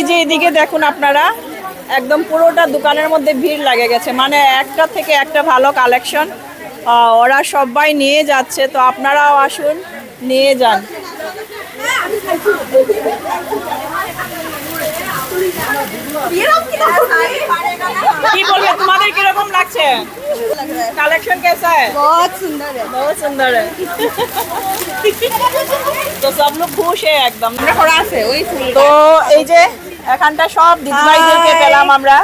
এই যে এদিকে দেখুন আপনারা একদম পুরোটা দোকানের মধ্যে ভিড় লাগে গেছে মানে একটা থেকে একটা ভালো কালেকশন ওরা সবাই নিয়ে যাচ্ছে তো আপনারাও আসুন নিয়ে যান কি বলবে তোমাদের কিরকম লাগছে कलेक्शन कैसा है बहुत सुंदर है बहुत सुंदर है তো সব লোক খুশ है একদম আমরা করা আছে ওই ফুল তো এই যে এখানটা সব দিদিভাইদেরকে পেলাম আমরা।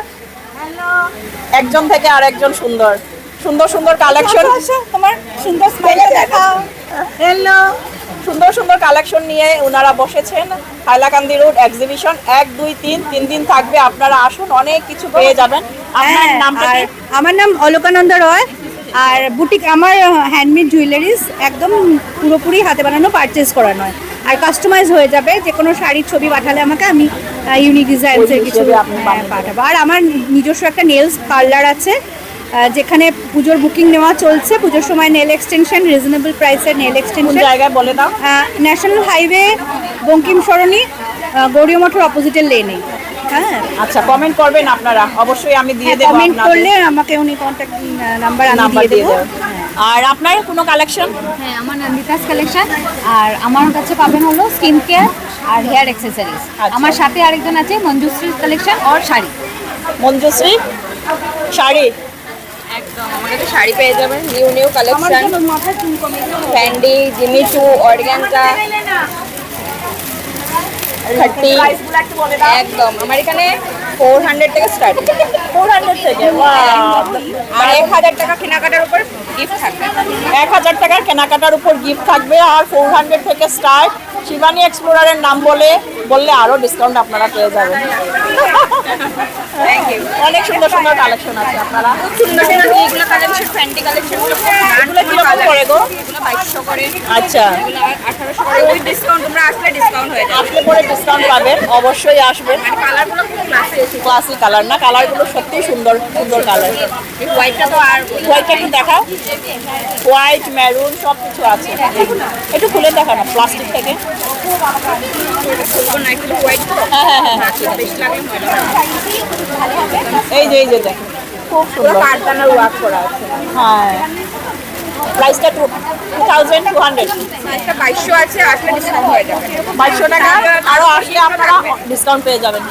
একজন থেকে আরেকজন সুন্দর। সুন্দর সুন্দর কালেকশন তোমার সুন্দর স্মাইল দেখাও। হ্যালো সুন্দর সুন্দর কালেকশন নিয়ে ওনারা বসেছেন। হাইলাকান্দি রোড এক্সিবিশন এক দুই তিন তিন দিন থাকবে। আপনারা আসুন অনেক কিছু পেয়ে যাবেন। আপনার হ্যাঁ নামটা আমার নাম অলোকানন্দ রয়। আর বুটিক আমার হ্যান্ডমেড জুয়েলারিস একদম পুরোপুরি হাতে বানানো পারচেস করা নয়। আর কাস্টমাইজ হয়ে যাবে। যে কোনো শাড়ির ছবি পাঠালে আমাকে আমি ইউনিক ডিজাইনসের কিছু হ্যাঁ, পাঠাবো। আর আমার নিজস্ব একটা নেলস পার্লার আছে যেখানে পুজোর বুকিং নেওয়া চলছে। পুজোর সময় নেল এক্সটেনশন রিজনেবল প্রাইসের নেল এক্সটেনশন জায়গায় বলে দাও? ন্যাশনাল হাইওয়ে বঙ্কিম সরণি গৌরীয় মঠের অপোজিটের লেনে হ্যাঁ। আচ্ছা কমেন্ট করবেন আপনারা। অবশ্যই আমি দিয়ে দেবো কমেন্ট করলে আমাকে উনি কন্ট্যাক্ট নাম্বার আমি দিয়ে দেবো। আর আপনার কোনো কালেকশন হ্যাঁ আমার নন্দিতাস কালেকশন আর আমার কাছে পাবেন হলো স্কিন কেয়ার আর হেয়ার অ্যাক্সেসরিজ আচ্ছা। আমার সাথে আরেকজন আছে মঞ্জুশ্রী কালেকশন আর শাড়ি। মঞ্জুশ্রী শাড়ি? একদম আমার কাছে শাড়ি পেয়ে যাবেন নিউ নিউ কালেকশন অর্গ্যানজা বলে দাও। একদম আমার এখানে ফোর হান্ড্রেড থেকে স্টার্ট ফোর হান্ড্রেড থেকে? আর এক হাজার টাকা কেনাকাটার উপর গিফট থাকবে। এক হাজার টাকার কেনাকাটার উপর গিফট থাকবে আর ফোর হান্ড্রেড থেকে স্টার্ট শিবানী এক্সপ্লোরারের নাম বলে বললে আরও ডিসকাউন্ট আপনারা পেয়ে যাবেন। অনেক সুন্দর সুন্দর কালেকশন আছে আপনারা। সুন্দর সুন্দর এইগুলো কালেকশন ফ্যান্ডি কালেকশন এগুলো কীরকম করে গো? বাইশশো করে। আচ্ছা। আঠারোশো করে। ওই ডিসকাউন্ট তোমরা আসলে ডিসকাউন্ট হয়ে যাবে। আসলে পরে ডিসকাউন্ট পাবেন অবশ্যই আসবেন। কালারগুলো খুব ক্লাসে ক্লাসি কালার না কালারগুলো সত্যিই সুন্দর সুন্দর কালার হোয়াইটটা তো আর হোয়াইটটা একটু দেখাও। হোয়াইট মেরুন সব কিছু আছে। একটু খুলে দেখা না প্লাস্টিক থেকে। হ্যাঁ হ্যাঁ হ্যাঁ। হবে। এই যে এই যে দেখো। খুব সুন্দর। কারদানার ওয়ার্ক করা আছে। হ্যাঁ। প্রাইসটা টু থাউজেন্ড টু হান্ড্রেড বাইশশো আছে আসলে ডিসকাউন্ট হয়ে যাবে। বাইশশো টাকা। আরও আসলে আপনারা ডিসকাউন্ট পেয়ে যাবেন।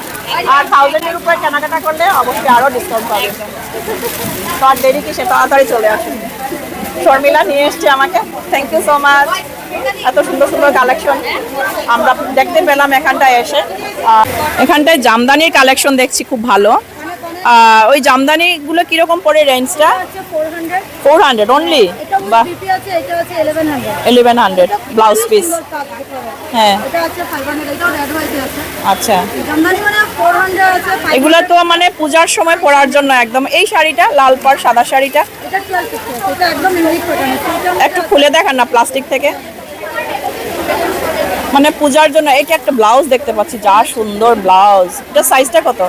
আর থাউজেন্ডের উপরে কেনাকাটা করলে অবশ্যই আরও ডিসকাউন্ট পাবেন। তো আর দেরি কি সে তাড়াতাড়ি চলে আসুন। শর্মিলা নিয়ে এসছে আমাকে। থ্যাংক ইউ সো মাচ এত সুন্দর সুন্দর কালেকশন আমরা দেখতে পেলাম এখানটায় এসে। এখানটায় জামদানির কালেকশন দেখছি খুব ভালো। ওই জামদানিগুলো কীরকম পড়ে রেঞ্জটা ফোর হান্ড্রেড অনলি বা আছে এটা আছে ইলেভেন হান্ড্রেড ব্লাউজ পিস হ্যাঁ। এটা আছে ফাইভ হান্ড্রেড এটাও রেড হোয়াইট আছে। আচ্ছা। জামদানি মানে এগুলো তো মানে পূজার সময় পরার জন্য একদম। এই শাড়িটা লাল পাড় সাদা শাড়িটা? এটা টুয়েলভ ফিফটি আছে এটা একদম ইউনিক প্যাটার্ন একটু খুলে দেখান না প্লাস্টিক থেকে। মানে পূজার জন্য এটা একটা ব্লাউজ দেখতে পাচ্ছি যা সুন্দর ব্লাউজ এটা সাইজটা কত?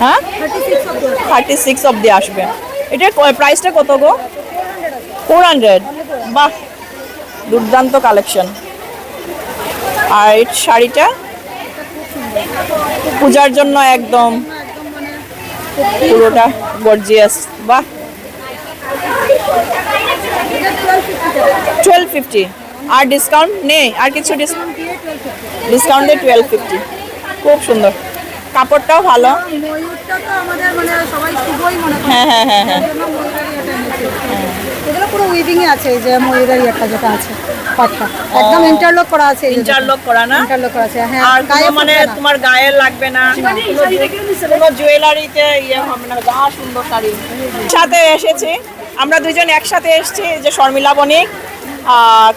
হ্যাঁ থার্টি সিক্স অব্দি আসবে। থার্টি সিক্স অব্দি আসবে। এটার প্রাইসটা কত গো? ফোর হান্ড্রেড বাহ দুর্দান্ত কালেকশন আর এই শাড়িটা? পূজার জন্য একদম। পুরোটা গর্জিয়াস বাহ। টুয়েলভ ফিফটি আর ডিসকাউন্ট নেই? আর কিছু ডিসকাউন্ট দিয়ে টুয়েলভ ফিফটি খুব সুন্দর। কাপড়টাও ভালো। হ্যাঁ হ্যাঁ হ্যাঁ হ্যাঁ। এগুলো পুরো উইভিং এ আছে যে ময়ূরের ইয়েটা যেটা আছে পাটটা। একদম ইন্টারলক করা আছে ইন্টারলক করা না? ইন্টারলক করা আছে হ্যাঁ আর গায়ে মানে তোমার গায়ে লাগবে না। কোনো- জুয়েলারিতে ইয়ে হবে না যা সুন্দর শাড়ি। সাথে এসেছি। আমরা দুজন একসাথে এসেছি যে শর্মিলা বণিক।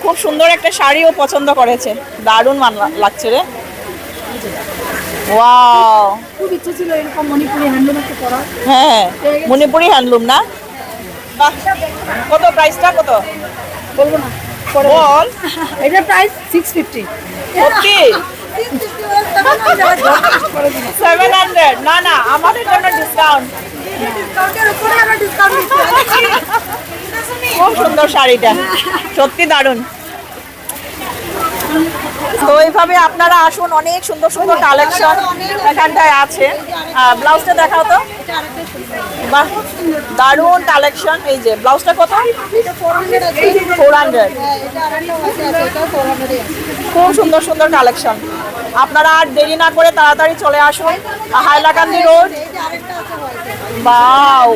খুব সুন্দর একটা শাড়িও পছন্দ করেছে। দারুণ মান লাগছে রে। ওয়াও খুব ইচ্ছে ছিল এরকম মণিপুরি হ্যান্ডলুম একটা করা হ্যাঁ মণিপুরি হ্যান্ডলুম না? কত প্রাইসটা কত? বলব না বল। Price six fifty seven hundred না না আমাদের জন্য ডিসকাউন্ট খুব সুন্দর শাড়িটা সত্যি দারুণ। তো এইভাবে আপনারা আসুন, অনেক সুন্দর সুন্দর কালেকশন এখানটায় আছে। ব্লাউজটা দেখাও তো। দারুণ কালেকশন এই যে, ব্লাউজটা কত? ফোর হান্ড্রেড খুব সুন্দর সুন্দর কালেকশন আপনারা আর দেরি না করে তাড়াতাড়ি চলে আসুন, হাইলাকান্দি রোড। বাও!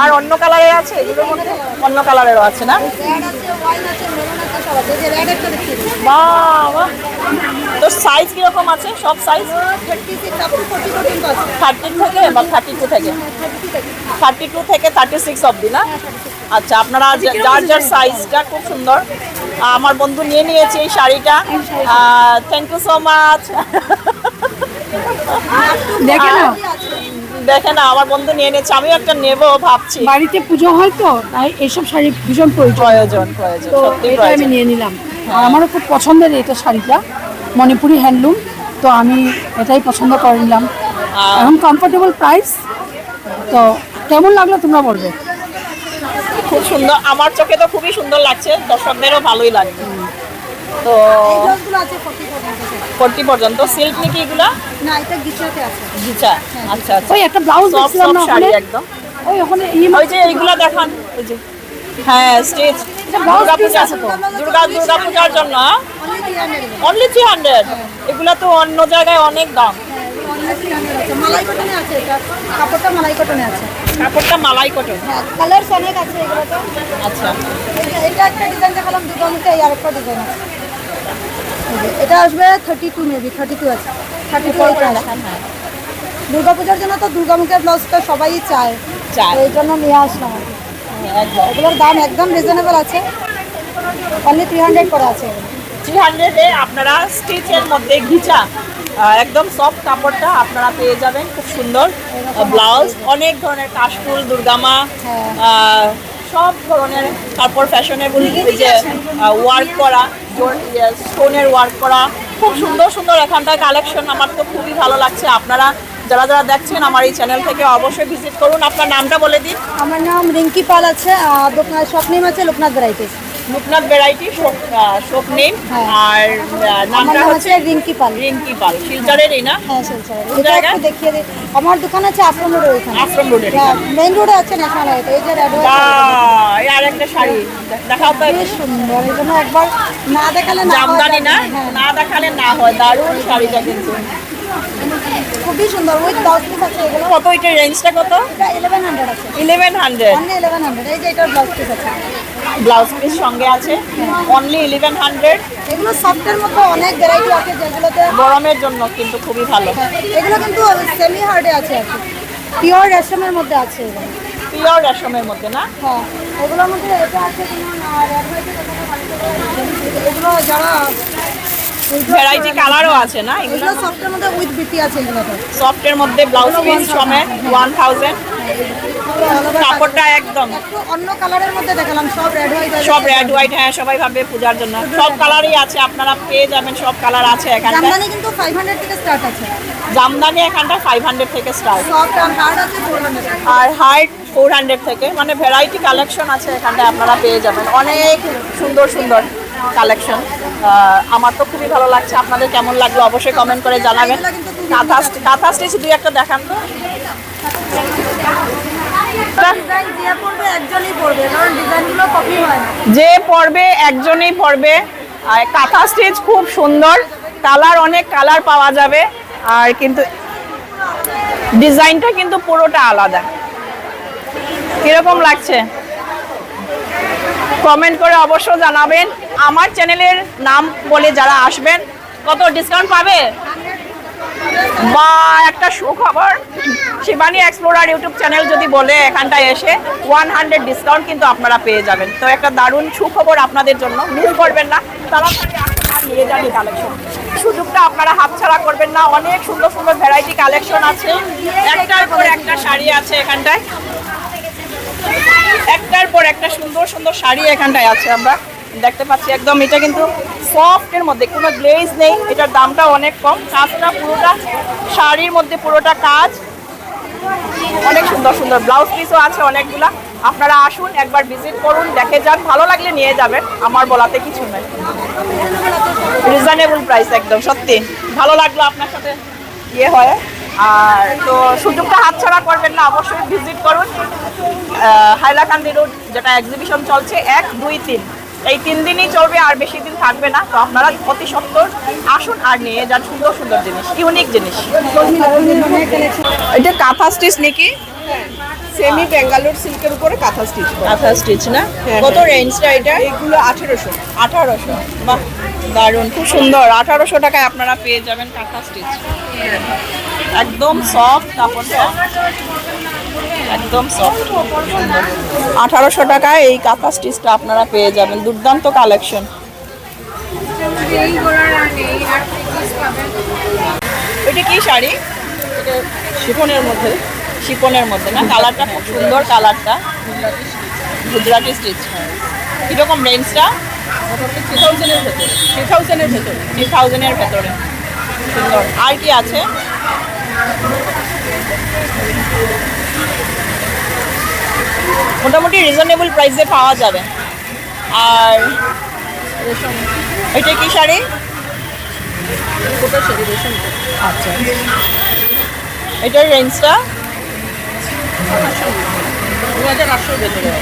আর অন্য কালারের আছে? অন্য কালারেরও আছে না? সাইজ কীরকম আছে? সব সাইজ থার্টি থেকে বা থার্টি টু থেকে? থার্টি টু থেকে থার্টি সিক্স অবধি না? আচ্ছা আপনারা যার যার সাইজটা খুব সুন্দর। আমার বন্ধু নিয়ে নিয়েছে এই শাড়িটা। থ্যাংক ইউ সো মাচ দেখে দেখে না আমার বন্ধু নিয়ে নিয়েছে আমিও একটা নেব ভাবছি। বাড়িতে পুজো হয় তো তাই এইসব শাড়ি ভীষণ প্রয়োজন। প্রয়োজন প্রয়োজন তো এটা আমি নিয়ে নিলাম। আর আমারও খুব পছন্দের এটা শাড়িটা মণিপুরি হ্যান্ডলুম। তো আমি এটাই পছন্দ করে নিলাম। এখন কমফোর্টেবল প্রাইস তো কেমন লাগল তোমরা বলবে? খুব সুন্দর আমার চোখে তো খুবই সুন্দর লাগছে দর্শকদেরও ভালোই লাগবে তো ফোর্টি পর্যন্ত সিল্ক নাকি এগুলা? না এটা গিচাতে আছে। গিচা আচ্ছা আচ্ছা। ওই একটা ব্লাউজ দেখছিলাম না ওখানে? একদম। ওই ওখানে ওই যে এইগুলা দেখান ওই যে। হ্যাঁ স্টেজ। দুর্গা পূজা আছে দুর্গা দুর্গা পূজার জন্য অনলি থ্রি হান্ড্রেড এগুলা। তো অন্য জায়গায় অনেক দাম। আছে। কাপড়টা মালাই কটনে আছে। কাপড়টা মালাই কটন হ্যাঁ কালারস অনেক আছে আচ্ছা। এটা- একটা ডিজাইন দেখালাম দুর্গামুখে এই আরেকটা ডিজাইন আছে। এটা আসবে thirty two maybe thirty two আছে। থার্টি হ্যাঁ দুর্গাপূজার জন্য তো দুর্গামুখের ব্লাউজটা সবাই চায়। চায়। এই জন্য নিয়ে আসলাম একদম। এগুলোর দাম একদম রিজনেবল আছে। অনলি থ্রি হান্ড্রেড করে আছে। থ্রি হান্ড্রেডে আপনারা স্টিচের মধ্যে ঘিচা একদম সফট কাপড়টা আপনারা পেয়ে যাবেন। খুব সুন্দর ব্লাউজ। অনেক ধরনের কাশফুল দুর্গামা হ্যাঁ। সব ধরনের তারপর ফ্যাশনেবল বলি যে ওয়ার্ক করা স্টোনের ওয়ার্ক করা। খুব সুন্দর সুন্দর এখানটায় কালেকশন আমার তো খুবই ভালো লাগছে। আপনারা যারা যারা দেখছেন আমার এই চ্যানেল থেকে অবশ্যই ভিজিট করুন। আপনার নামটা বলে দিন। আমার নাম রিঙ্কি পাল আছে দোকান শপ নেম আছে Loknath varieties Loknath variety shop name. হ্যাঁ। আর নামটা হচ্ছে রিঙ্কি পাল। রিঙ্কি পাল। শিলচরেরই না? হ্যাঁ শিলচর কোন এটা জায়গা? একটু দেখিয়ে দিই। আমার দোকান আছে আশ্রম রোডে ওইখানে। আশ্রম হ্যাঁ মেইন রোডে আছে ন্যাশনাল হাইওয়ে এই যে রেড এই আরেকটা শাড়ি। দেখাও তো বেশ সুন্দর। এই জন্য একবার না দেখালে না জামদানি না? হ্যাঁ। না দেখালে না হয়। দারুণ শাড়িটা কিন্তু। খুবই সুন্দর। উইথ ব্লাউজ পিস আছে এগুলো। কত? এটার রেঞ্জটা কত? এটা ইলেভেন হান্ড্রেড আছে। Eleven hundred only eleven hundred এই যে এটার ব্লাউজ পিস আছে। ব্লাউজ পিস সঙ্গে আছে। অনলি ইলেভেন হান্ড্রেড এগুলো সফটের মধ্যে অনেক ভ্যারাইটি আছে যেগুলোতে গরমের জন্য কিন্তু খুবই ভালো। হ্যাঁ, এগুলো কিন্তু সেমি হার্ডে আছে পিওর রেশমের মধ্যে আছে পিওর রেশমের মধ্যে না? হ্যাঁ এগুলোর মধ্যে এটা আছে এগুলো যারা ভ্যারাইটি কালারও আছে না এগুলো? এগুলো সফটের মধ্যে উইথ বিটি আছে এগুলোতে। সফটের মধ্যে ব্লাউজ পিস সমেত ওয়ান থাউজেন্ড কাপড়টা একদম। অন্য কালারের মধ্যে দেখালাম সব রেড হোয়াইট সব রেড হোয়াইট হ্যাঁ সবাই ভাবে পূজার জন্য। সব কালারই আছে আপনারা পেয়ে যাবেন সব কালার আছে এখানটায়। জামদানি কিন্তু ফাইভ হান্ড্রেড থেকে স্টার্ট আছে। জামদানি এখানটা ফাইভ হান্ড্রেড থেকে স্টার্ট আর হার্ড আছে ফোর হান্ড্রেড আর হাইট ফোর হান্ড্রেড থেকে। মানে ভ্যারাইটি কালেকশন আছে এখানটায় আপনারা পেয়ে যাবেন। অনেক সুন্দর সুন্দর কালেকশন আমার তো খুবই ভালো লাগছে। আপনাদের কেমন লাগল অবশ্যই কমেন্ট করে জানাবেন। কাঁথা কাঁথা স্টিচ দুই একটা দেখান তো। যে পড়বে একজনেই পড়বে আর কাঁথা স্টিচ খুব সুন্দর। কালার অনেক কালার পাওয়া যাবে। আর কিন্তু ডিজাইনটা কিন্তু পুরোটা আলাদা। কীরকম লাগছে? কমেন্ট করে অবশ্য জানাবেন। আমার চ্যানেলের নাম বলে যারা আসবেন কত ডিসকাউন্ট পাবে? বা একটা সুখবর। শিবানী এক্সপ্লোরার ইউটিউব চ্যানেল যদি বলে এখানটায় এসে ওয়ান হান্ড্রেড ডিসকাউন্ট কিন্তু আপনারা পেয়ে যাবেন। তো একটা দারুণ সুখবর আপনাদের জন্য। মিস করবেন না। তাড়াতাড়ি নিয়ে যান কালেকশন সুযোগটা আপনারা হাতছাড়া করবেন না। অনেক সুন্দর সুন্দর ভ্যারাইটি কালেকশন আছে। একটার পর একটা শাড়ি আছে এখানটায়। একটার পর একটা সুন্দর সুন্দর শাড়ি এখানটায় আছে আমরা। দেখতে পাচ্ছি একদম, এটা কিন্তু সফটের মধ্যে, কোনো গ্লেজ নেই, এটার দামটা অনেক কম। কাজটা পুরোটা শাড়ির মধ্যে, পুরোটা কাজ। অনেক সুন্দর সুন্দর ব্লাউজ পিসও আছে অনেকগুলা। আপনারা আসুন, একবার ভিজিট করুন, দেখে যান, ভালো লাগলে নিয়ে যাবেন, আমার বলাতে কিছু নেই। রিজনেবল প্রাইস একদম, সত্যি। ভালো লাগল আপনার সাথে ইয়ে হয়। আর তো সুযোগটা হাতছাড়া করবেন না, অবশ্যই ভিজিট করুন। হাইলাকান্দি রোড যেটা এক্সিবিশন চলছে, এক, দুই, তিন। এই তিন দিনই চলবে আর বেশি দিন থাকবে না। তো আপনারা অতি সত্তর আসুন আর নিয়ে যান সুন্দর সুন্দর জিনিস, ইউনিক জিনিস। এটা কাঁথা স্টিচ নাকি? সেমি বেঙ্গালোর সিল্কের উপরে কাঁথা স্টিচ কাঁথা স্টিচ না? হ্যাঁ, কত হ্যাঁ। রেঞ্জটা এটা? এগুলো আঠেরোশো। আঠারোশো? বাহ দারুণ খুব সুন্দর। আঠারোশো টাকায় আপনারা পেয়ে যাবেন কাঁথা স্টিচ একদম সফট কাপড়টা। একদম সফট আঠারোশো টাকায় এই কাঁথা স্টিচটা আপনারা পেয়ে যাবেন। দুর্দান্ত কালেকশন এটা কি শাড়ি? এটা শিফনের মধ্যে। শিফনের মধ্যে না? কালারটা খুব সুন্দর কালারটা। গুজরাটি স্টিচ। কীরকম রেঞ্জটা থ্রি থাউজেন্ডের ভেতরে। থ্রি থাউজেন্ডের ভেতরে। থ্রি থাউজেন্ডের ভেতরে। সুন্দর। আর কি আছে? মোটামুটি রিজনেবল প্রাইসে পাওয়া যাবে। আর এটা কি শাড়ি? আচ্ছা। এটার রেঞ্জটা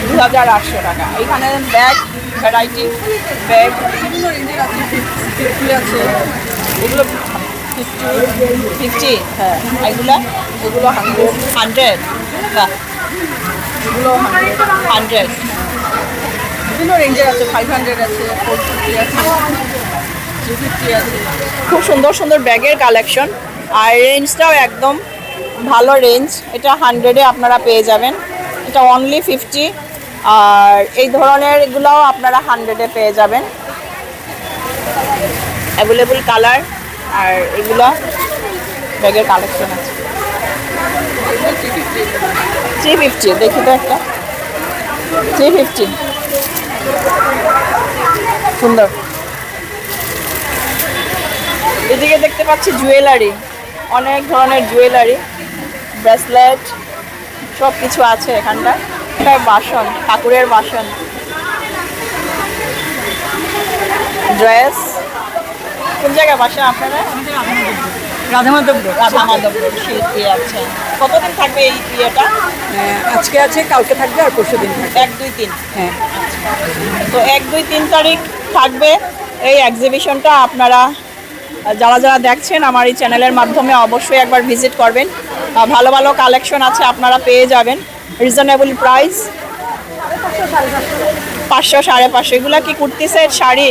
দু হাজার আটশো টাকা। এখানে ব্যাগ ভ্যারাইটি ব্যাগ বিভিন্ন রেঞ্জের আছে ফিফটি আছে। এগুলো ফিফটি হ্যাঁ। এগুলো এগুলো হান্ড্রেড হান্ড্রেড এগুলো হান্ড্রেড বিভিন্ন রেঞ্জের আছে ফাইভ হান্ড্রেড আছে ফোর ফিফটি আছে থ্রি ফিফটি আছে। খুব সুন্দর সুন্দর ব্যাগের কালেকশন আর রেঞ্জটাও একদম ভালো রেঞ্জ এটা হান্ড্রেডে আপনারা পেয়ে যাবেন। এটা অনলি ফিফটি আর এই ধরনের এগুলোও আপনারা হান্ড্রেডে পেয়ে যাবেন। অ্যাভেলেবল কালার আর এগুলো ব্যাগের কালেকশন আছে। থ্রি ফিফটি দেখি তো একটা। থ্রি ফিফটি সুন্দর। এদিকে দেখতে পাচ্ছি জুয়েলারি অনেক ধরনের জুয়েলারি ব্রেসলেট সব কিছু আছে এখানটায়। এটা বাসন ঠাকুরের বাসন। ড্রেস। কোন জায়গায় বাসা আপনারা রাধা মাধব রাধা মাধব শিল্পী আছে। কতদিন থাকবে এই ইয়েটা আজকে আছে কালকে থাকবে আর পরশু দিন থাকবে। এক দুই তিন। হ্যাঁ। তো এক দুই তিন তারিখ থাকবে এই এক্সিবিশনটা আপনারা যারা যারা দেখছেন আমার এই চ্যানেলের মাধ্যমে অবশ্যই একবার ভিজিট করবেন। ভালো ভালো কালেকশন আছে, আপনারা পেয়ে যাবেন। রিজনেবল প্রাইস পাঁচশো সাড়ে পাঁচশো। এগুলা কি কুর্তি সেট শাড়ি?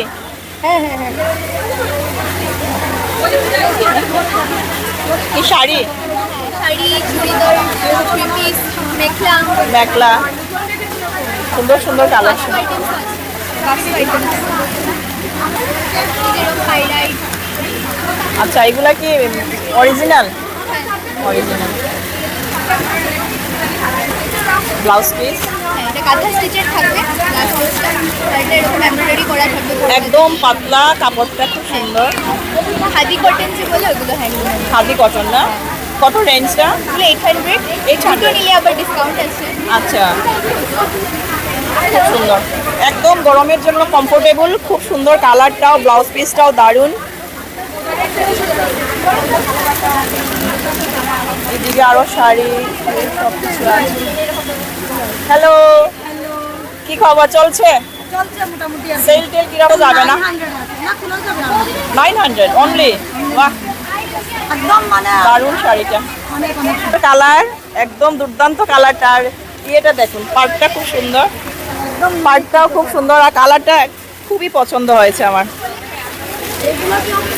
কি শাড়ি শাড়ি চুড়িদার থ্রি মেখলা। মেখলা সুন্দর সুন্দর কালেকশন। আচ্ছা এগুলা কি অরিজিনাল অরিজিনাল ব্লাউজ পিস হ্যাঁ একদম পাতলা কাপড়টা খুব সুন্দর। হাদি কটন যে বলে ওগুলো হ্যান্ডলুম খাদি কটন না? কত রেঞ্জটা এইট হান্ড্রেড এইট হান্ড্রেড নিলে আবার ডিসকাউন্ট আছে। আচ্ছা। খুব সুন্দর। একদম গরমের জন্য কমফোর্টেবল খুব সুন্দর কালারটাও ব্লাউজ পিসটাও দারুণ। এদিকে আরও শাড়ি সব কিছু আছে। হ্যালো কি খবর? চলছে? চলছে সেল টেল কীরকম যাবে না? নাইন হান্ড্রেড অনলি বাহ। একদম মানে দারুণ শাড়িটা। কালার একদম দুর্দান্ত কালারটা। আর ইয়েটা দেখুন পার্টটা খুব সুন্দর। পার্টটাও খুব সুন্দর আর কালারটা খুবই পছন্দ হয়েছে আমার।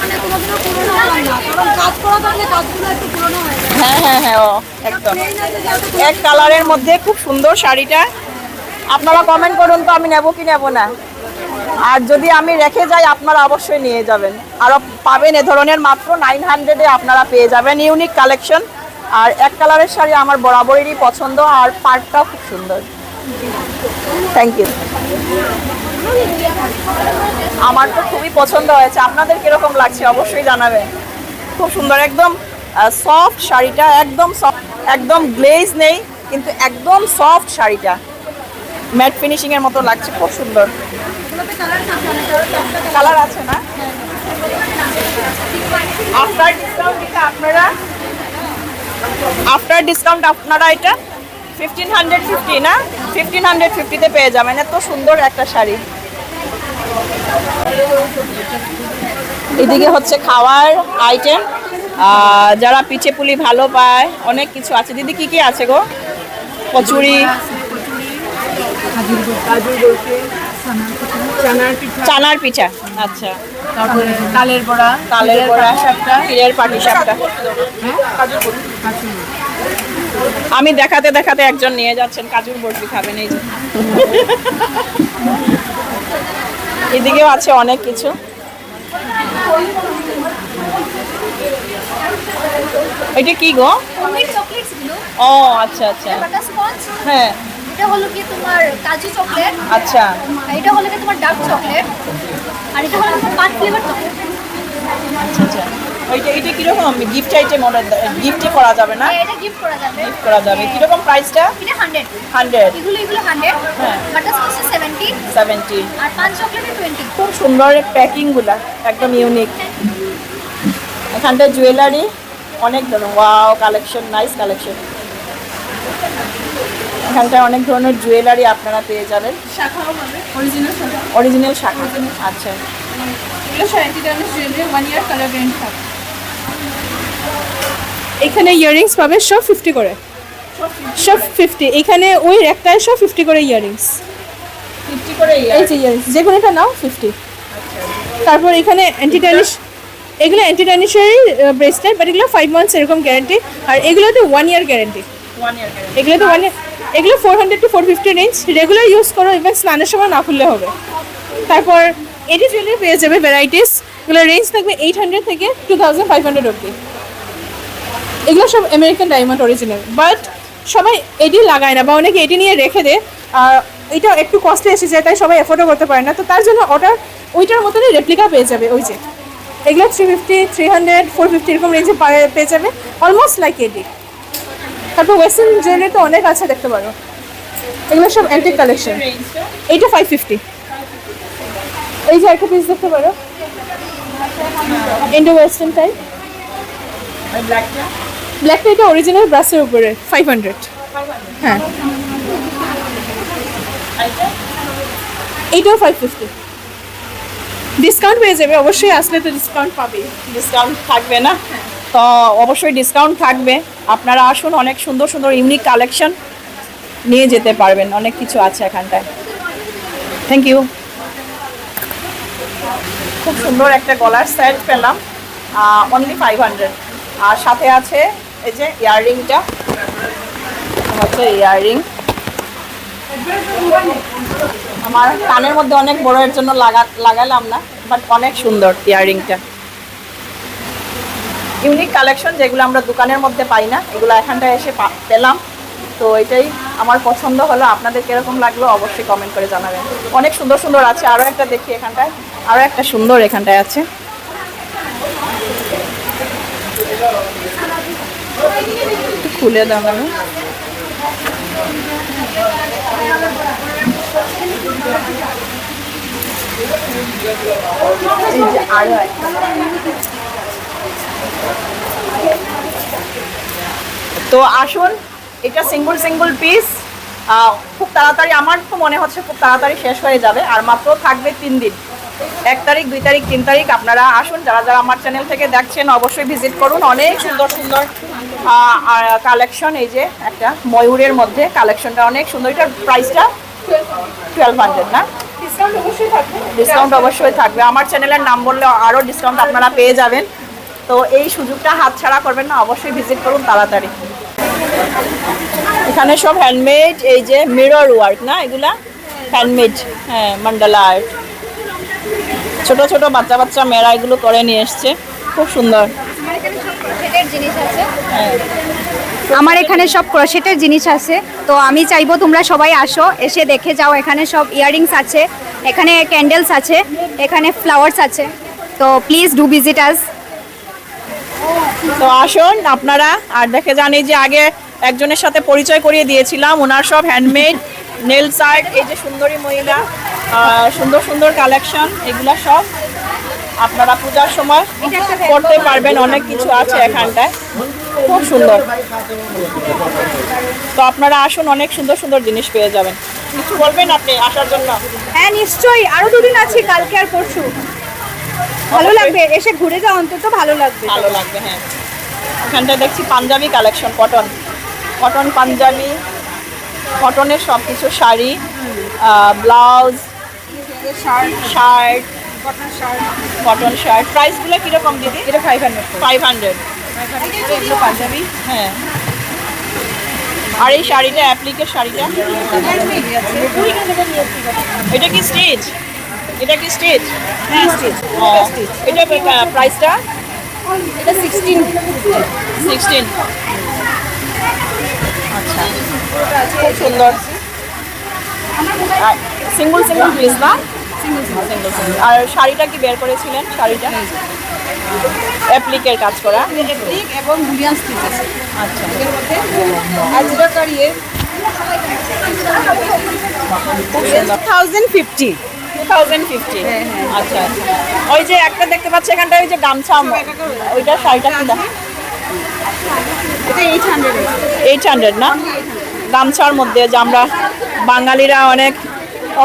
মানে কোনোদিনও পুরোনো হয় না? কারণ কাজ করা থাকলে কাজগুলো একটু পুরোনো হয় হ্যাঁ হ্যাঁ হ্যাঁ ও একদম। এই না যে যেহেতু এক কালারের মধ্যে খুব সুন্দর শাড়িটা। আপনারা কমেন্ট করুন তো আমি নেব কি নেব না। আর যদি আমি রেখে যাই আপনারা অবশ্যই নিয়ে যাবেন। আরও পাবেন এ ধরনের মাত্র নাইন হান্ড্রেডে আপনারা পেয়ে যাবেন ইউনিক কালেকশন আর এক কালারের শাড়ি আমার বরাবরেরই পছন্দ আর পার্টটাও খুব সুন্দর। থ্যাংক ইউ আমার তো খুবই পছন্দ হয়েছে। আপনাদের কীরকম লাগছে অবশ্যই জানাবেন। খুব সুন্দর, একদম সফট শাড়িটা, একদম সফট একদম গ্লেজ নেই, কিন্তু একদম সফট শাড়িটা। ম্যাট ফিনিশিং এর মতো লাগছে, খুব সুন্দর। কালার আছে না? আফটার ডিসকাউন্ট এটা আপনারা আফটার ডিসকাউন্ট আপনারা এটা ফিফটিন হান্ড্রেড ফিফটি না? ফিফটিন হান্ড্রেড ফিফটিতে পেয়ে যাবেন। এত সুন্দর একটা শাড়ি। এদিকে হচ্ছে খাওয়ার আইটেম যারা পিঠে পুলি ভালো পায় অনেক কিছু আছে। দিদি কি কি আছে গো? কচুরি। চানার পিঠা। আচ্ছা। তারপরে তালের বড়া। তালের বড়া। সাপটা। ক্ষীরের পাটি সাপটা। আমি দেখাতে দেখাতে একজন নিয়ে যাচ্ছেন কাজুর বরফি খাবেন এই যে। এদিকেও আছে অনেক কিছু। এটা কি গো? ও আচ্ছা আচ্ছা। হ্যাঁ। এটা হলো কি তোমার কাজু চকলেট আচ্ছা। এটা হলো কি তোমার ডার্ক চকলেট আর এটা হলো তোমার পান ফ্লেভার চকলেট আচ্ছা আচ্ছা। ওইটা এটা কীরকম? গিফট আইটেম অর্ডার গিফটই করা যাবে না? এটা গিফট করা যাবে। গিফট করা যাবে। কীরকম প্রাইসটা এটা হান্ড্রেড হান্ড্রেড এগুলো এগুলো হান্ড্রেড হ্যাঁ। বাটার স্পঞ্জ সেভেন্টি সেভেন্টি আর পান চকলেটে টোয়েন্টি খুব সুন্দর প্যাকিংগুলা একদম ইউনিক এখানটা জুয়েলারি অনেক ধরনের ওয়াও কালেকশন নাইস কালেকশন এখানটায় অনেক ধরনের জুয়েলারি আপনারা পেয়ে যাবেন। শাখাও হবে। অরিজিনাল শাখা। অরিজিনাল শাখা। আচ্ছা। এগুলো সাড়ে jewellery one year colour guarantee থাকে এখানে ইয়াররিংস পাবে সব ফিফটি করে। সব ফিফটি এখানে ওই একটায় সব ফিফটি করে ইয়াররিংস ফিফটি করে এই যে ইয়াররিংস যে কোনোটা নাও ফিফটি তারপর এখানে অ্যান্টি টাইনিশ এগুলো অ্যান্টি টাইনিশের ব্রেসলেট বাট এগুলো ফাইভ মান্থস এরকম গ্যারেন্টি আর এগুলোতে one year guarantee one year এগুলোতে ওয়ান এগুলো four hundred two four fifty range regular use করো ইভেন স্নানের সময় না খুললে হবে। তারপর এটি জুয়েলারি পেয়ে যাবে ভ্যারাইটিস এগুলো রেঞ্জ থাকবে এইট হান্ড্রেড থেকে টু থাউজেন্ড ফাইভ হান্ড্রেড অব্দি এগুলো সব আমেরিকান ডায়মন্ড অরিজিনাল বাট সবাই এটি লাগায় না, বা অনেকে এটি নিয়ে রেখে দেয়, আর এটা একটু কস্টলি এসে যায়, তাই সবাই অ্যাফোর্ডও করতে পারে না, তো তার জন্য ওটার ওইটার মতনই রেপ্লিকা পেয়ে যাবে, ওই যে। এগুলো three fifty three hundred four fifty এরকম রেঞ্জে পেয়ে যাবে অলমোস্ট লাইক এডি তারপর ওয়েস্টার্ন জুয়েলারি তো অনেক আছে, দেখতে পারো। এগুলো সব অ্যান্টিক কালেকশন এইটা ফাইভ ফিফটি এই যে একটা পিস দেখতে পারো। ইন্ডো ওয়েস্টার্ন টাইপ ব্ল্যাকটা এটা অরিজিনাল ব্রাসের উপরে ফাইভ হান্ড্রেড হ্যাঁ। এইটাও ফাইভ ফিফটি ডিসকাউন্ট পেয়ে যাবে, অবশ্যই আসলে তো ডিসকাউন্ট পাবে ডিসকাউন্ট থাকবে না? তো অবশ্যই ডিসকাউন্ট থাকবে। আপনারা আসুন, অনেক সুন্দর সুন্দর ইউনিক কালেকশন নিয়ে যেতে পারবেন। অনেক কিছু আছে এখানটায়। থ্যাংক ইউ খুব সুন্দর একটা গলার সেট পেলাম। অনলি ফাইভ হান্ড্রেড আর সাথে আছে এই যে ইয়াররিংটা। হচ্ছে ইয়াররিং। আমার কানের মধ্যে অনেক বড় এর জন্য লাগা লাগালাম না বাট অনেক সুন্দর ইয়াররিংটা। ইউনিক কালেকশন যেগুলো আমরা দোকানের মধ্যে পাই না, এগুলো এখানটায় এসে পেলাম। তো এটাই আমার পছন্দ হলো। আপনাদের কীরকম লাগল অবশ্যই কমেন্ট করে জানাবেন। অনেক সুন্দর সুন্দর আছে। আরও একটা দেখি এখানটায়। আরও একটা সুন্দর এখানটায় আছে। খুলে আরও তো আসুন, এটা সিঙ্গল সিঙ্গল পিস খুব তাড়াতাড়ি, আমার তো মনে হচ্ছে খুব তাড়াতাড়ি শেষ হয়ে যাবে, আর মাত্র থাকবে তিন দিন। এক তারিখ, দুই তারিখ, তিন তারিখ, আপনারা আসুন, যারা যারা আমার চ্যানেল থেকে দেখছেন, অবশ্যই ভিজিট করুন। অনেক সুন্দর সুন্দর কালেকশন এই যে একটা ময়ূরের মধ্যে কালেকশনটা অনেক সুন্দর। এটার প্রাইসটা টুয়েলভ হান্ড্রেড না? ডিসকাউন্ট অবশ্যই থাকবে। আমার চ্যানেলের নাম বললে আরও ডিসকাউন্ট আপনারা পেয়ে যাবেন। তো এই সুযোগটা হাতছাড়া করবেন না অবশ্যই ভিজিট করুন তাড়াতাড়ি। এখানে সব হ্যান্ডমেড এই যে মিরর ওয়ার্ক না এগুলা? হ্যান্ডমেড হ্যাঁ মান্ডালা আর্ট ছোট ছোট বাচ্চা বাচ্চা মেয়েরা এগুলো করে নিয়ে এসছে। খুব সুন্দর। সেটের জিনিস আছে। আমার এখানে সব ক্রোশেটের জিনিস আছে। তো আমি চাইব তোমরা সবাই আসো এসে দেখে যাও এখানে সব ইয়াররিংস আছে এখানে ক্যান্ডেলস আছে এখানে ফ্লাওয়ার্স আছে। তো প্লিজ ডু ভিজিট আস। তো আসুন আপনারা আর দেখে জানি যে আগে একজনের সাথে পরিচয় করিয়ে দিয়েছিলাম ওনার সব হ্যান্ডমেড নেল আর্ট এই যে সুন্দরী মহিলা সুন্দর সুন্দর কালেকশন এগুলা সব আপনারা পূজার সময় করতে পারবেন অনেক কিছু আছে এখানটায়। খুব সুন্দর। তো আপনারা আসুন অনেক সুন্দর সুন্দর জিনিস পেয়ে যাবেন। কিছু বলবেন আপনি আসার জন্য? হ্যাঁ নিশ্চয়ই। আরও দুদিন আছে কালকে আর পরশু। ভালো লাগবে এসে ঘুরে যাও অন্তত ভালো লাগবে। ভালো লাগবে হ্যাঁ। এখানটায় দেখছি panjabi collection cotton cotton panjabi কটনের সব কিছু sari blouse shirt cotton shirt প্রাইসগুলো কীরকম দিদি? এটা ফাইভ হান্ড্রেড ফাইভ হান্ড্রেড এগুলো পাঞ্জাবি? হ্যাঁ। আর এই শাড়িটা অ্যাপ্লিকের শাড়িটা? এটা কি স্টিচ এটা কি স্টিচ হ্যাঁ স্টিচ এটা প্রাইসটা এটা সিক্সটিন সিক্সটিন আচ্ছা। খুব সুন্দর। সিঙ্গল সিঙ্গল পিস না? আর শাড়িটা কি বের করেছিলেন শাড়িটা? অ্যাপ্লিকের কাজ করা। এবং বুলিয়ান স্টিচ আছে। আচ্ছা। থাউজেন্ড ফিফটি থাউজেন্ড ফিফটি আচ্ছা। ওই যে একটা দেখতে পাচ্ছি এখানটায় ওই যে গামছা ওইটা শাড়িটা কি দাম এইট হান্ড্রেড না? গামছার মধ্যে যে আমরা বাঙালিরা অনেক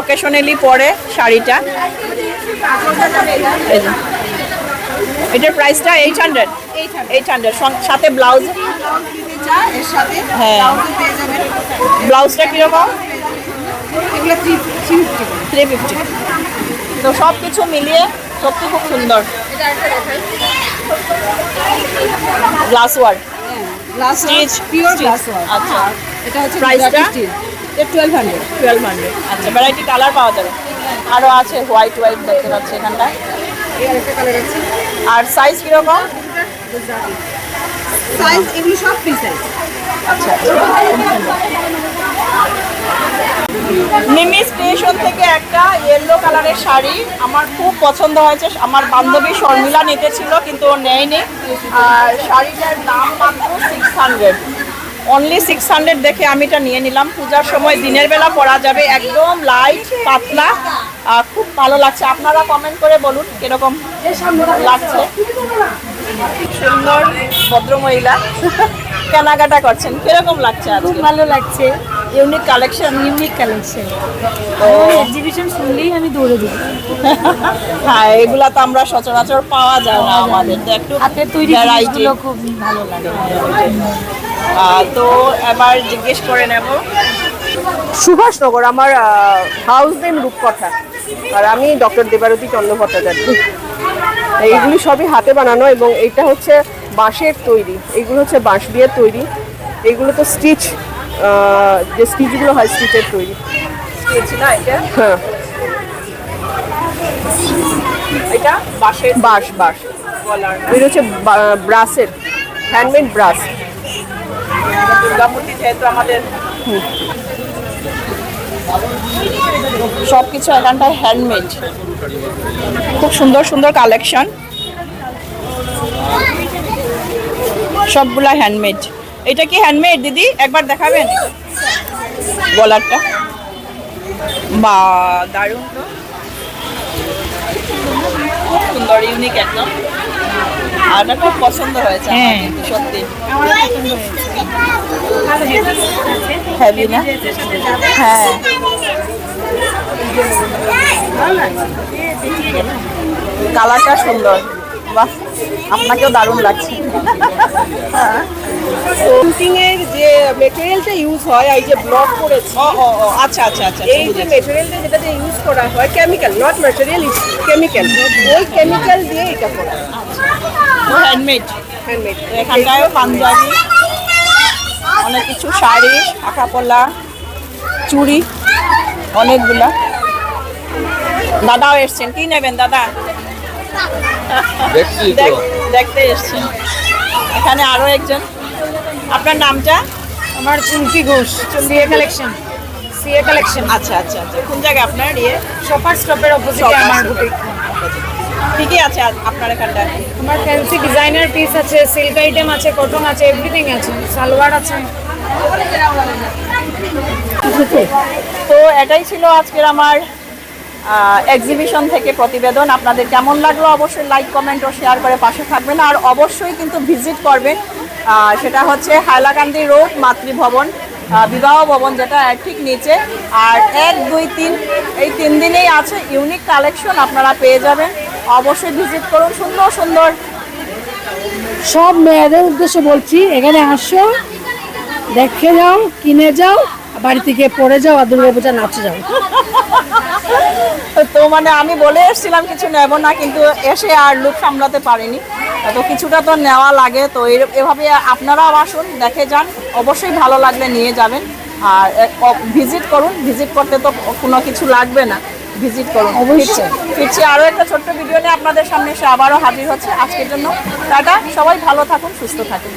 অকেশনালি পরে শাড়িটা। এটার প্রাইসটা এইট হান্ড্রেড এইট হান্ড্রেড সাথে ব্লাউজ হ্যাঁ। ব্লাউজটা কীরকম? থ্রি ফিফটি তো সব কিছু মিলিয়ে সত্যি খুব সুন্দর। Glass word glass pure glass আচ্ছা। এটা হচ্ছে Price-টা? টুয়েলভ হান্ড্রেড টুয়েলভ হান্ড্রেড আচ্ছা ভ্যারাইটি কালার পাওয়া যাবে। আরও আছে হোয়াইট হোয়াইট দেখতে পাচ্ছি এখানটায়। আর সাইজ কীরকম? সাইজ এগুলো সব ফ্রি সাইজ আচ্ছা নিমি স্টেশন থেকে একটা ইয়েলো কালারের শাড়ি আমার খুব পছন্দ হয়েছে। আমার বান্ধবী শর্মিলা নিতে ছিল কিন্তু ও নেয়নি। আর শাড়িটার দাম মাত্র six hundred only six hundred দেখে আমি এটা নিয়ে নিলাম। পূজার সময় দিনের বেলা পরা যাবে একদম লাইট পাতলা। আর খুব ভালো লাগছে। আপনারা কমেন্ট করে বলুন কীরকম লাগছে। সুন্দর ভদ্রমহিলা। কেনাকাটা করছেন। কীরকম লাগছে আজকে? ভালো লাগছে। Unique collection unique collection exhibition শুনলেই আমি দৌড়ে দিই। হ্যাঁ এগুলা তো আমরা সচরাচর পাওয়া যায় না আমাদের। তো একটু হাতের তৈরি খুব ভালো লাগে। তো এবার জিজ্ঞেস করে নেব। সুভাষনগর আমার হাউস নেম রূপকথা। আর আমি ডক্টর দেবারতী চন্দ্র ভট্টাচার্য এইগুলি সবই হাতে বানানো এবং এটা হচ্ছে বাঁশের তৈরি। এইগুলো হচ্ছে বাঁশ দিয়ে তৈরি। এইগুলো তো স্টিচ যে স্টিচগুলো হয় স্টিচের তৈরি। পেয়েছি না এটা? হ্যাঁ। এটা বাঁশের বাঁশ বাঁশ। এটা হচ্ছে ব্রাসের হ্যান্ডমেড ব্রাস দুর্গামূর্তি আমাদের সব কিছু এখানটায় হ্যান্ডমেড খুব সুন্দর সুন্দর কালেকশন সবগুলা হ্যান্ডমেড এটা কি হ্যান্ডমেড দিদি? একবার দেখাবেন? গলারটা। বা, দারুণ খুব সুন্দর ইউনিক একদম। আর এটা খুব পছন্দ হয়েছে সত্যি। খাবি না? হ্যাঁ। কালারটা সুন্দর। বাহ আপনাকেও দারুণ লাগছে। যে মেটেরিয়ালটা ইউজ হয় এই যে ব্লক করেছে ও ও ও আচ্ছা আচ্ছা আচ্ছা এই যে মেটেরিয়ালটা যেটা দিয়ে ইউজ করা হয় কেমিক্যাল নট কেমিক্যাল ওই কেমিক্যাল দিয়ে এটা করা হ্যান্ডমেড হ্যান্ডমেড এখানটায় পাঞ্জাবি অনেক কিছু শাড়ি আকাপলা চুড়ি অনেকগুলা। দাদাও এসছেন। কি নেবেন দাদা? দেখছি তো। দেখ- দেখতে এসছেন এখানে আরও একজন। আপনার নামটা? আমার Chumki Ghosh CA collection CA collection আচ্ছা আচ্ছা আচ্ছা। কোন জায়গায় আপনার ইয়ে? শপার স্টপের অপোজিটে আমার। বুটিক কি আছে আপনার এখানটায়? আমার ফ্যান্সি ডিজাইনার পিস আছে সিল্ক আইটেম আছে কটন আছে এভরিথিং আছে। সালোয়ার আছে। তো এটাই ছিল আজকের আমার এক্সিবিশন থেকে প্রতিবেদন। আপনাদের কেমন লাগল অবশ্যই লাইক কমেন্ট ও শেয়ার করে পাশে থাকবেন। আর অবশ্যই কিন্তু ভিজিট করবেন সেটা হচ্ছে হাইলাকান্দি রোড মাতৃভবন বিবাহ ভবন যেটা ঠিক নিচে। আর এক, দুই, তিন, এই তিন দিনেই আছে ইউনিক কালেকশন আপনারা পেয়ে যাবেন। অবশ্যই ভিজিট করুন, সুন্দর সুন্দর। সব মেয়েদের উদ্দেশ্যে বলছি, এখানে আসো, দেখে যাও, কিনে যাও বাড়ি থেকে পড়ে যাও আর দুর্গাপূজা নাচে যাও। তো মানে আমি বলে এসেছিলাম কিছু নেব না কিন্তু এসে আর লুক সামলাতে পারিনি। তো কিছুটা তো নেওয়া লাগে তো এর- এভাবে আপনারাও আসুন দেখে যান অবশ্যই ভালো লাগলে নিয়ে যাবেন। আর ভিজিট করুন ভিজিট করতে তো কোনো কিছু লাগবে না ভিজিট করুন। অবশ্যই। ফিরছি আরও একটা ছোট্ট ভিডিও নিয়ে আপনাদের সামনে এসে আবারও হাজির হচ্ছে আজকের জন্য। টাটা সবাই ভালো থাকুন সুস্থ থাকুন।